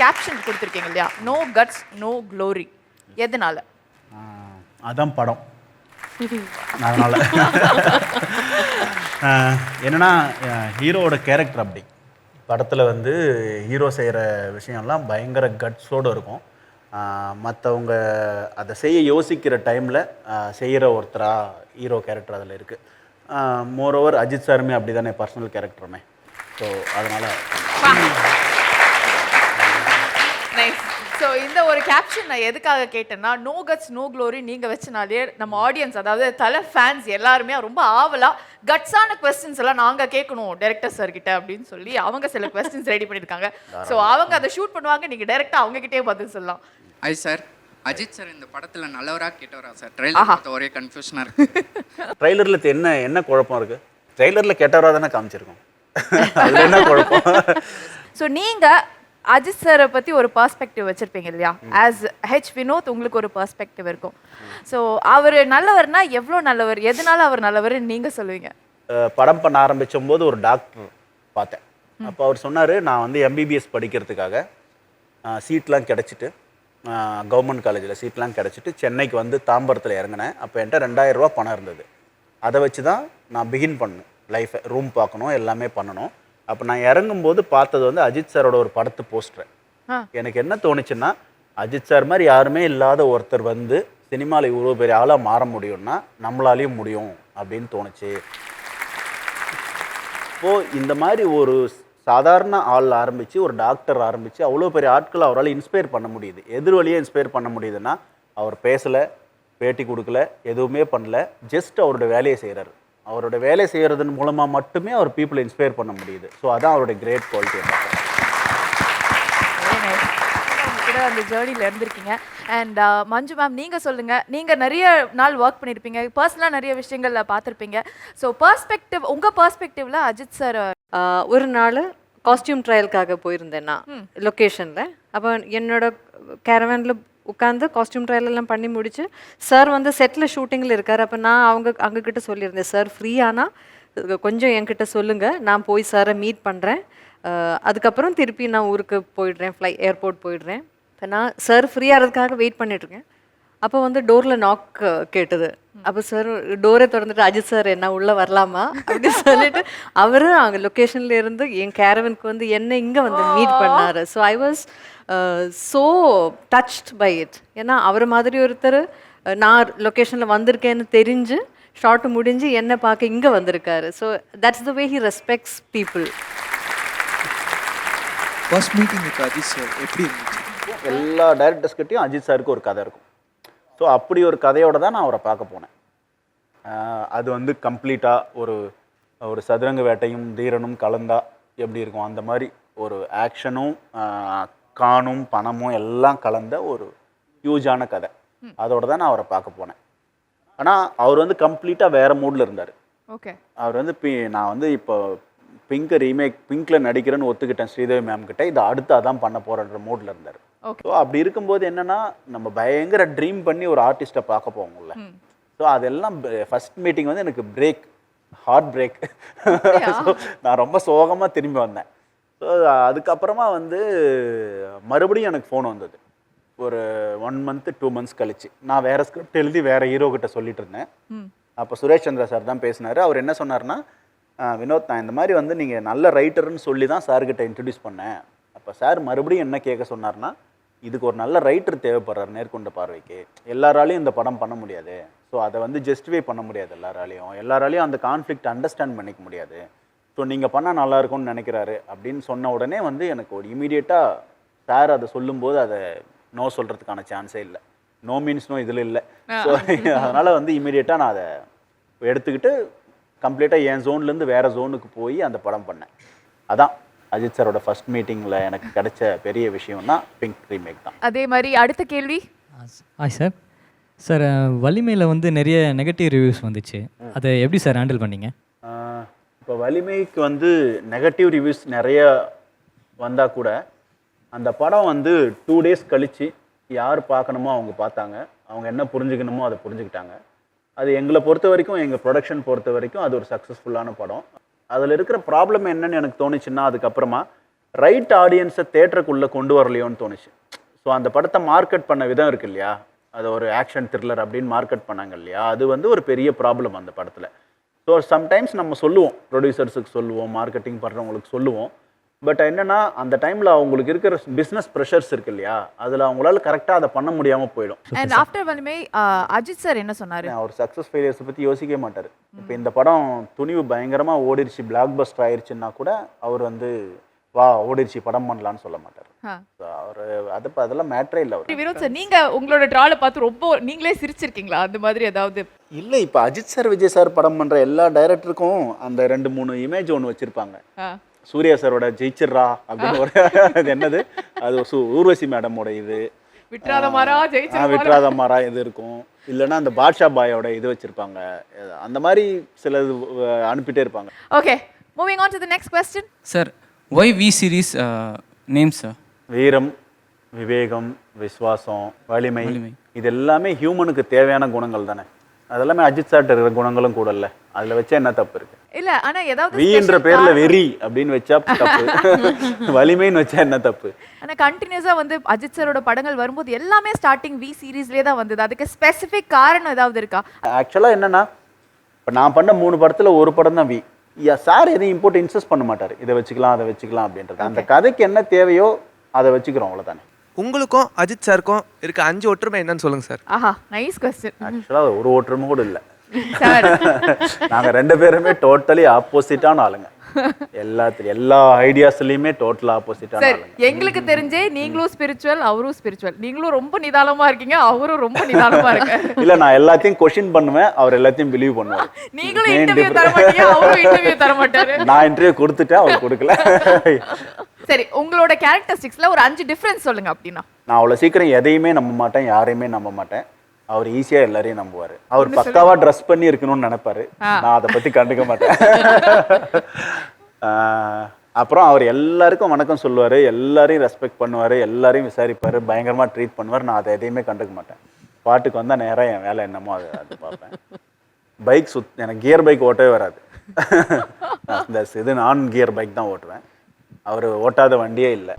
Caption கொடுத்துருக்கீங்க இல்லையா? No cuts no glory எதனால? அதான் படம். அதனால். என்னன்னா ஹீரோவோட கேரக்டர் அப்படி. படத்தில் வந்து ஹீரோ செய்கிற விஷயம்லாம் பயங்கர கட்ஸோடு இருக்கும். மற்றவங்க அதை செய்ய யோசிக்கிற டைமில் செய்கிற ஒருத்தராக ஹீரோ கேரக்டர் அதில் இருக்குது மோரோவர் அஜித் சாருமே அப்படி தானே பர்சனல் கேரக்டருமே ஸோ அதனால் நைஸ் ஸோ இந்த ஒரு கேப்ஷன் நான் எதுக்காக கேட்டேன்னா நோ கட்ஸ் நோ க்ளோரி நீங்கள் வச்சனாலே நம்ம ஆடியன்ஸ் அதாவது தலை ஃபேன்ஸ் எல்லாருமே ரொம்ப ஆவலா கட்ஸான கொஸ்டின்ஸ் எல்லாம் நாங்கள் கேட்கணும் டேரக்டர் சார் கிட்ட அப்படின்னு சொல்லி அவங்க சில கொஸ்டின்ஸ் ரெடி பண்ணியிருக்காங்க. ஸோ அவங்க அதை ஷூட் பண்ணுவாங்க நீங்கள் டேரெக்டாக அவங்க கிட்டே பதில் சொல்லலாம். ஐ சார் அஜித் சார் இந்த படத்துல நல்லவரா கெட்டவரா சார் ட்ரெயிலர் ஒரே கன்ஃபியூஷனா இருக்கு. ட்ரைலரில் என்ன என்ன குழப்பம் இருக்குது ட்ரைலரில் கெட்டவராக தானே காமிச்சிருக்கோம். அதில் என்ன குழப்பம்? ஸோ நீங்கள் அஜித் சாரை பற்றி ஒரு பர்ஸ்பெக்டிவ் வச்சுருப்பீங்க இல்லையா? ஆஸ் ஹெச் வினோத் உங்களுக்கு ஒரு பர்ஸ்பெக்டிவ் இருக்கும். ஸோ அவர் நல்லவர்னா எவ்வளோ நல்லவர்? எதனால அவர் நல்லவர் நீங்கள் சொல்லுவீங்க? படம் பண்ண ஆரம்பிச்சும் போது ஒரு டாக்டர் பார்த்தேன். அப்போ அவர் சொன்னார் நான் வந்து எம்பிபிஎஸ் படிக்கிறதுக்காக சீட்லாம் கிடச்சிட்டு கவர்மெண்ட் காலேஜில் சீட்லாம் கிடச்சிட்டு சென்னைக்கு வந்து தாம்பரத்தில் இறங்கினேன். அப்போ என்கிட்ட ரெண்டாயிரரூவா பணம் இருந்தது. அதை வச்சு தான் நான் பிகின் பண்ணேன். லைஃப்பை ரூம் பார்க்கணும் எல்லாமே பண்ணணும். அப்போ நான் இறங்கும்போது பார்த்தது வந்து அஜித் சாரோட ஒரு படத்து போஸ்டர். எனக்கு என்ன தோணுச்சுன்னா அஜித் சார் மாதிரி யாருமே இல்லாத ஒருத்தர் வந்து சினிமாவில் இவ்வளோ பெரிய ஆளாக மாற முடியும்னா நம்மளாலையும் முடியும் அப்படின்னு தோணுச்சு. இப்போது இந்த மாதிரி ஒரு சாதாரண ஆள் ஆரம்பித்து ஒரு டாக்டர் ஆரம்பித்து அவ்வளோ பெரிய ஆட்களை அவரால் இன்ஸ்பயர் பண்ண முடியுது. எதிர் வழியாக இன்ஸ்பயர் பண்ண முடியுதுன்னா அவர் பேசலை பேட்டி கொடுக்கல எதுவுமே பண்ணல ஜஸ்ட் அவரோட வேலையை செய்கிறாரு அவரோட வேலை செய்கிறதன் மூலமாக மட்டுமே அவர் பீப்புளை இன்ஸ்பயர் பண்ண முடியுது. ஸோ அதான் அவருடைய கிரேட் குவாலிட்டி கூட அந்த ஜேர்னியில் இருந்திருக்கீங்க. அண்ட் மஞ்சு மேம் நீங்கள் சொல்லுங்கள் நீங்கள் நிறைய நாள் ஒர்க் பண்ணியிருப்பீங்க பர்சனலாக நிறைய விஷயங்கள்ல பார்த்துருப்பீங்க. ஸோ பர்ஸ்பெக்டிவ் உங்கள் பர்ஸ்பெக்டிவ்ல அஜித் சார் ஒரு நாள் காஸ்டியூம் ட்ரையலுக்காக போயிருந்தேன் நான். லொக்கேஷனில் அப்போ என்னோட கேரவனில் உட்காந்து காஸ்டியூம் ட்ரையல் எல்லாம் பண்ணி முடிச்சு சார் வந்து செட்டில் ஷூட்டிங்கில் இருக்கார். அப்போ நான் அவங்க அவங்கக்கிட்ட சொல்லியிருந்தேன் சார் ஃப்ரீயானா கொஞ்சம் என்கிட்ட சொல்லுங்கள் நான் போய் சாரை மீட் பண்ணுறேன் அதுக்கப்புறம் திருப்பி நான் ஊருக்கு போயிடுறேன் ஃப்ளை ஏர்போர்ட் போயிடுறேன். இப்போ நான் சார் ஃப்ரீயாகிறதுக்காக வெயிட் பண்ணிட்டுருக்கேன் அப்போ வந்து டோரில் நாக் கேட்டது. அப்போ சார் டோரை திறந்துட்டு அஜித் சார் என்ன உள்ளே வரலாமா? அப்படின்னு சொல்லிட்டு அவரு அங்கே லொக்கேஷன்ல இருந்து என் கேரவனுக்கு வந்து என்ன இங்கே வந்து மீட் பண்ணாரு. So I was so touched by it ஏன்னா அவர் மாதிரி ஒருத்தர் நான் லொக்கேஷனில் வந்திருக்கேன்னு தெரிஞ்சு ஷார்ட் முடிஞ்சு என்ன பார்க்க இங்கே வந்திருக்காரு. So that's the way he respects people first meeting with Ajith sir எப்படி இருந்துச்சு? எல்லா டைரக்டர்ஸ்கிட்டையும் அஜித் சாருக்கு ஒரு கதை இருக்கும். ஸோ அப்படி ஒரு கதையோட தான் நான் அவரை பார்க்க போனேன். அது வந்து கம்ப்ளீட்டாக ஒரு ஒரு சதுரங்க வேட்டையும் தீரனும் கலந்தா எப்படி இருக்கும்? அந்த மாதிரி ஒரு ஆக்ஷனும் காணும் பணமும் எல்லாம் கலந்த ஒரு ஹியூஜான கதை. அதோட தான் நான் அவரை பார்க்க போனேன். ஆனால் அவர் வந்து கம்ப்ளீட்டாக வேறு மூடில் இருந்தார். ஓகே. அவர் வந்து நான் வந்து இப்போ பிங்க் ரீமேக் பிங்க்ல நடிக்கிறேன்னு ஒத்துக்கிட்டேன் ஸ்ரீதேவி மேம் கிட்ட. இது அடுத்து அதான் பண்ண போறன்ற மூட்ல இருந்தார். ஸோ அப்படி இருக்கும்போது என்னன்னா நம்ம பயங்கர ட்ரீம் பண்ணி ஒரு ஆர்டிஸ்ட்டை பார்க்க போவோம்ல. ஸோ அதெல்லாம் ஃபர்ஸ்ட் மீட்டிங் வந்து எனக்கு பிரேக் ஹார்ட் பிரேக் ஸோ நான் ரொம்ப சோகமாக திரும்பி வந்தேன். ஸோ அதுக்கப்புறமா வந்து மறுபடியும் எனக்கு ஃபோன் வந்தது. ஒரு ஒன் மந்த் டூ மந்த்ஸ் கழிச்சு. நான் வேற ஸ்கிரிப்ட் எழுதி வேற ஹீரோ கிட்ட சொல்லிட்டு இருந்தேன். அப்போ சுரேஷ் சந்திரா சார் தான் பேசினாரு. அவர் என்ன சொன்னார்னா "ஆஹ் வினோத் நான் இந்த மாதிரி வந்து நீங்கள் நல்ல ரைட்டர்னு சொல்லி தான் சார்கிட்ட இன்ட்ரடியூஸ் பண்ணேன். அப்போ சார் மறுபடியும் என்ன கேட்க சொன்னார்னா இதுக்கு ஒரு நல்ல ரைட்டர் தேவைப்படுறார் நேர்கொண்ட பார்வைக்கு. எல்லாராலையும் இந்த படம் பண்ண முடியாது. ஸோ அதை வந்து ஜஸ்டிஃபை பண்ண முடியாது எல்லாராலையும். எல்லாராலையும் அந்த கான்ஃப்ளிக்ட் அண்டர்ஸ்டாண்ட் பண்ணிக்க முடியாது. ஸோ நீங்கள் பண்ணால் நல்லா இருக்கும்னு நினைக்கிறாரு. அப்படின்னு சொன்ன உடனே வந்து எனக்கு ஒரு இமீடியட்டாக சார் அதை சொல்லும்போது அதை நோ சொல்கிறதுக்கான சான்ஸே இல்லை. நோ மீன்ஸ் நோ இதில் இல்லை. ஸோ அதனால் வந்து இமீடியட்டாக நான் அதை எடுத்துக்கிட்டு கம்ப்ளீட்டாக என் ஜோன்லேருந்து வேறு ஜோனுக்கு போய் அந்த படம் பண்ணேன். அதான் அஜித் சாரோட ஃபர்ஸ்ட் மீட்டிங்கில் எனக்கு கிடைச்ச பெரிய விஷயம்னா பிங்க் ரீமேக் தான். அதே மாதிரி அடுத்த கேள்வி? ஹாய் சார் சார் வலிமையில் வந்து நிறைய நெகட்டிவ் ரிவ்யூஸ் வந்துச்சு. அதை எப்படி சார் ஹேண்டில் பண்ணீங்க? இப்போ வலிமைக்கு வந்து நெகட்டிவ் ரிவ்யூஸ் நிறைய வந்தால் கூட அந்த படம் வந்து டூ டேஸ் கழித்து யார் பார்க்கணுமோ அவங்க பார்த்தாங்க. அவங்க என்ன புரிஞ்சுக்கணுமோ அதை புரிஞ்சுக்கிட்டாங்க. அது எங்களை பொறுத்த வரைக்கும் எங்கள் ப்ரொடக்ஷன் பொறுத்த வரைக்கும் அது ஒரு சக்ஸஸ்ஃபுல்லான படம். அதில் இருக்கிற ப்ராப்ளம் என்னன்னு எனக்கு தோணுச்சுன்னா அதுக்கப்புறமா ரைட் ஆடியன்ஸை தேட்டருக்குள்ளே கொண்டு வரலையோன்னு தோணுச்சு. ஸோ அந்த படத்தை மார்க்கெட் பண்ண விதம் இருக்கு இல்லையா? அது ஒரு ஆக்ஷன் த்ரில்லர் அப்படின்னு மார்க்கெட் பண்ணாங்க இல்லையா? அது வந்து ஒரு பெரிய ப்ராப்ளம் அந்த படத்தில். ஸோ சம்டைம்ஸ் நம்ம சொல்லுவோம் ப்ரொடியூசர்ஸுக்கு சொல்லுவோம் மார்க்கெட்டிங் பண்ணுறவங்களுக்கு சொல்லுவோம். பட் என்னன்னா அந்த டைமில் அவங்களுக்கு இருக்கிற பிஸ்னஸ் ப்ரெஷர்ஸ் இருக்கு இல்லையா? அதில் அவங்களால கரெக்டாக அதை பண்ண முடியாமல் போயிடும். அண்ட் ஆஃப்டர் வலிமை அஜித் சார் என்ன சொன்னாரு? அவர் சக்ஸஸ் ஃபெயிலியர்ஸை பற்றி யோசிக்கவே மாட்டார். இப்போ இந்த படம் துணிவு பயங்கரமாக ஓடிடுச்சு பிளாக் பஸ்டர் ஆயிடுச்சுன்னா கூட அவர் வந்து வா ஓடிடுச்சு படம் பண்ணலான்னு சொல்ல மாட்டார். அவர் அது இப்ப அதெல்லாம் மேட்ரே இல்லை அவர். விரோத் சார் நீங்க உங்களோட ட்ராலை பார்த்து ரொம்ப நீங்களே சிரிச்சிருக்கீங்களா? அந்த மாதிரி ஏதாவது? இல்லை இப்போ அஜித் சார் விஜய் சார் படம் பண்ணுற எல்லா டைரக்டருக்கும் அந்த ரெண்டு மூணு இமேஜ் ஒன்று வச்சுருப்பாங்க. சூர்யா சாரோட ஜெயிச்சிட்றா அப்படின்னு ஒரு அது என்னது? அது சு ஊர்வசி மேடமோட இது. விட்ராத மாறா இது இருக்கும். இல்லைன்னா அந்த பாட்ஷா பாயோட இது வச்சுருப்பாங்க. அந்த மாதிரி அஹ், அனுப்பிட்டே இருப்பாங்க. Okay moving on to the next question sir why V series name sir Veeram Vivegam Viswasam வலிமை. இது எல்லாமே ஹியூமனுக்கு தேவையான குணங்கள் தானே. அதெல்லாமே அஜித் சார்ட்ட இருக்கிற குணங்களும் கூட இல்ல. அதுல வச்சா என்ன தப்பு இருக்கு? இல்ல ஆனா ஏதாவது வீன்ற special பேர்ல வெறி அப்படின்னு வச்சா தப்பு. வலிமைன்னு வச்சா என்ன தப்பு? ஆனா கண்டினியூஸா வந்து அஜித் சாரோட படங்கள் வரும்போது எல்லாமே ஸ்டார்டிங் வி சீரிஸ்லயே தான் வந்தது. அதுக்கு ஸ்பெசிபிக் காரணம் ஏதாவது இருக்கா? ஆக்சுவலா என்னன்னா இப்ப நான் பண்ண மூணு படத்துல ஒரு படம் தான் வி சார் எதையும் இம்போர்ட் இன்சஸ்ட் பண்ண மாட்டாரு. இதை வச்சுக்கலாம் அதை வச்சுக்கலாம் அப்படின்றது. அந்த கதைக்கு என்ன தேவையோ அதை வச்சுக்கிறோம் அவ்வளவுதானே. உங்களுக்கும் அஜித் சாருக்கும் இருக்க அஞ்சு ஒற்றுமை என்னன்னு சொல்லுங்க சார் ஆஹா நைஸ் கொஸ்டின் ஆக்சுவலா ஒரு ஓட்டமும் கூட இல்ல. நாங்க ரெண்டு பேருமே டோட்டலி ஆப்போசிட்டான ஆளுங்க. எல்லாத்துல எல்லா ஐடியாஸ்லயுமே டோட்டல் ஆப்போசிட்டான சார் எங்களுக்கு தெரிஞ்சே நீங்களும் ஸ்பிரிச்சுவல் அவரும் ஸ்பிரிச்சுவல் நீங்களும் ரொம்ப நிதானமா இருக்கீங்க அவரும் ரொம்ப நிதானமா இருக்கு. இல்ல நான் எல்லாத்தையும் கொஸ்டின் பண்ணுவேன் அவர் எல்லாத்தையும் பிலீவ் பண்ணுவார். நீங்களும் இன்டர்வியூ. தர மாட்டீங்க அவரும் இன்டர்வியூ தர மாட்டாரு நான் இன்டர்வியூ கொடுத்துட்டேன் அவர் கொடுக்கல. சரி உங்களோட கேரக்டரிஸ்டிக்ஸ்ல ஒரு அஞ்சு டிஃபரன்ஸ் சொல்லுங்க அப்படின்னா. நான் அவ்வளவு சீக்கிரம் எதையுமே நம்ப மாட்டேன் யாரையுமே நம்ப மாட்டேன். அவர் ஈஸியா எல்லாரையும் நம்புவாரு. அவர் பக்காவா ட்ரெஸ் பண்ணி இருக்கணும்னு நினைப்பாரு. நான் அதை பத்தி கண்டுக்க மாட்டேன். அப்புறம் அவர் எல்லாருக்கும் வணக்கம் சொல்லுவாரு. எல்லாரையும் ரெஸ்பெக்ட் பண்ணுவாரு. எல்லாரையும் விசாரிப்பாரு. பயங்கரமா ட்ரீட் பண்ணுவார். நான் அதை எதையுமே கண்டுக்க மாட்டேன். பாட்டுக்கு வந்தா நேரா என் வேலை என்னமோ அது அது பார்ப்பேன். பைக் சுத் எனக்கு கியர் பைக் ஓட்டவே வராது. இந்த இது நான் கியர் பைக் தான் ஓட்டுவேன். அவர் ஓட்டாத வண்டியே இல்லை.